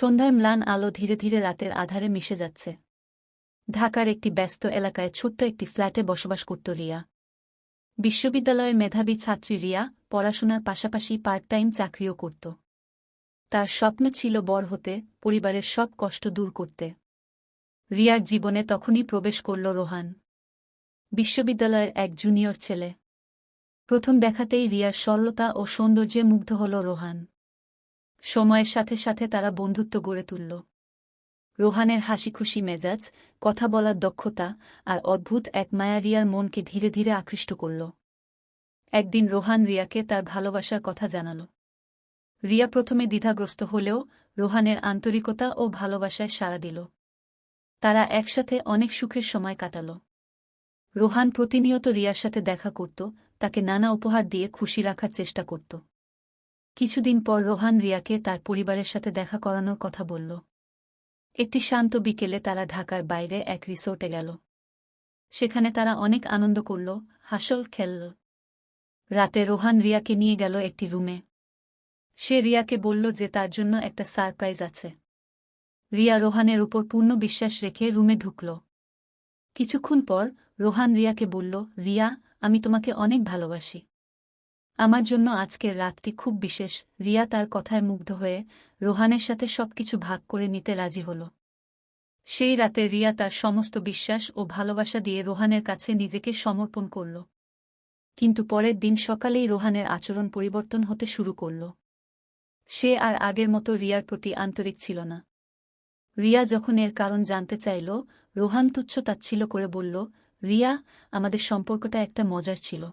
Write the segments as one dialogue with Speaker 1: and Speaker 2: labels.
Speaker 1: সন্ধ্যার ম্লান আলো ধীরে ধীরে রাতের আধারে মিশে যাচ্ছে। ঢাকার একটি ব্যস্ত এলাকায় ছোট্ট একটি ফ্ল্যাটে বসবাস করত রিয়া। বিশ্ববিদ্যালয়ের মেধাবী ছাত্রী রিয়া পড়াশোনার পাশাপাশি পার্ট টাইম চাকরিও করত। তার স্বপ্ন ছিল বড় হতে, পরিবারের সব কষ্ট দূর করতে। রিয়ার জীবনে তখনই প্রবেশ করল রোহান। বিশ্ববিদ্যালয়ের এক জুনিয়র ছেলে। প্রথম দেখাতেই রিয়ার সরলতা ও সৌন্দর্যে মুগ্ধ হল রোহান। সময়ের সাথে সাথে তারা বন্ধুত্ব গড়ে তুলল। রোহানের হাসিখুশি মেজাজ, কথা বলার দক্ষতা আর অদ্ভুত এক মায়া রিয়ার মনকে ধীরে ধীরে আকৃষ্ট করল। একদিন রোহান রিয়াকে তার ভালোবাসার কথা জানাল। রিয়া প্রথমে দ্বিধাগ্রস্ত হলেও রোহানের আন্তরিকতা ও ভালোবাসায় সাড়া দিল। তারা একসাথে অনেক সুখের সময় কাটাল। রোহান প্রতিনিয়ত রিয়ার সাথে দেখা করত, তাকে নানা উপহার দিয়ে খুশি রাখার চেষ্টা করত। কিছুদিন পর রোহান রিয়াকে তার পরিবারের সাথে দেখা করানোর কথা বলল। একটি শান্ত বিকেলে তারা ঢাকার বাইরে এক রিসোর্টে গেল। সেখানে তারা অনেক আনন্দ করল, হাসল, খেলল। রাতে রোহান রিয়াকে নিয়ে গেল একটি রুমে। সে রিয়াকে বলল যে তার জন্য একটা সারপ্রাইজ আছে। রিয়া রোহানের উপর পূর্ণ বিশ্বাস রেখে রুমে ঢুকল। কিছুক্ষণ পর রোহান রিয়াকে বলল, রিয়া, আমি তোমাকে অনেক ভালোবাসি। আমার জন্য আজকের রাতটি খুব বিশেষ। রিয়া তার কথায় মুগ্ধ হয়ে রোহানের সাথে সবকিছু ভাগ করে নিতে রাজি হল। সেই রাতে রিয়া তার সমস্ত বিশ্বাস ও ভালোবাসা দিয়ে রোহানের কাছে নিজেকে সমর্পণ করল। কিন্তু পরের দিন সকালেই রোহানের আচরণ পরিবর্তন হতে শুরু করল। সে আর আগের মতো রিয়ার প্রতি আন্তরিক ছিল না। রিয়া যখন এর কারণ জানতে চাইল, রোহান তুচ্ছ তাচ্ছিল করে বলল, রিয়া, আমাদের সম্পর্কটা একটা মজার ছিল।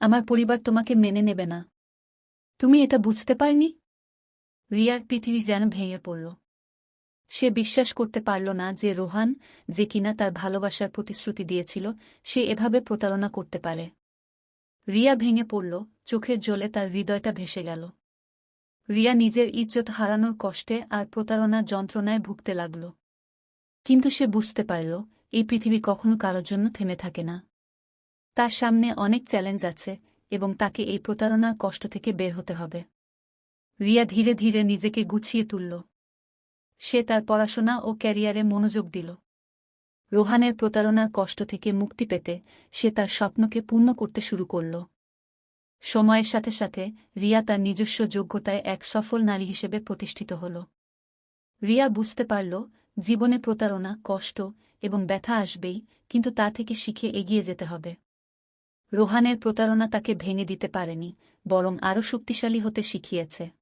Speaker 1: আমার পরিবার তোমাকে মেনে নেবে না। তুমি এটা বুঝতে পারনি? রিয়ার পৃথিবী যেন ভেঙে পড়ল। সে বিশ্বাস করতে পারল না যে রোহান, যে কিনা তার ভালোবাসার প্রতিশ্রুতি দিয়েছিল, সে এভাবে প্রতারণা করতে পারে। রিয়া ভেঙে পড়ল, চোখের জলে তার হৃদয়টা ভেসে গেল। রিয়া নিজের ইজ্জত হারানোর কষ্টে আর প্রতারণার যন্ত্রণায় ভুগতে লাগল। কিন্তু সে বুঝতে পারল, এই পৃথিবী কখনো কারোর জন্য থেমে থাকে না। তার সামনে অনেক চ্যালেঞ্জ আছে এবং তাকে এই প্রতারণার কষ্ট থেকে বের হতে হবে। রিয়া ধীরে ধীরে নিজেকে গুছিয়ে তুলল। সে তার পড়াশোনা ও ক্যারিয়ারে মনোযোগ দিল। রোহানের প্রতারণার কষ্ট থেকে মুক্তি পেতে সে তার স্বপ্নকে পূর্ণ করতে শুরু করল। সময়ের সাথে সাথে রিয়া তার নিজস্ব যোগ্যতায় এক সফল নারী হিসেবে প্রতিষ্ঠিত হল। রিয়া বুঝতে পারল, জীবনে প্রতারণা, কষ্ট এবং ব্যথা আসবেই, কিন্তু তা থেকে শিখে এগিয়ে যেতে হবে। রোহানের প্রতারণা তাকে ভেঙে দিতে পারেনি বরং আরও শক্তিশালী হতে শিখিয়েছে।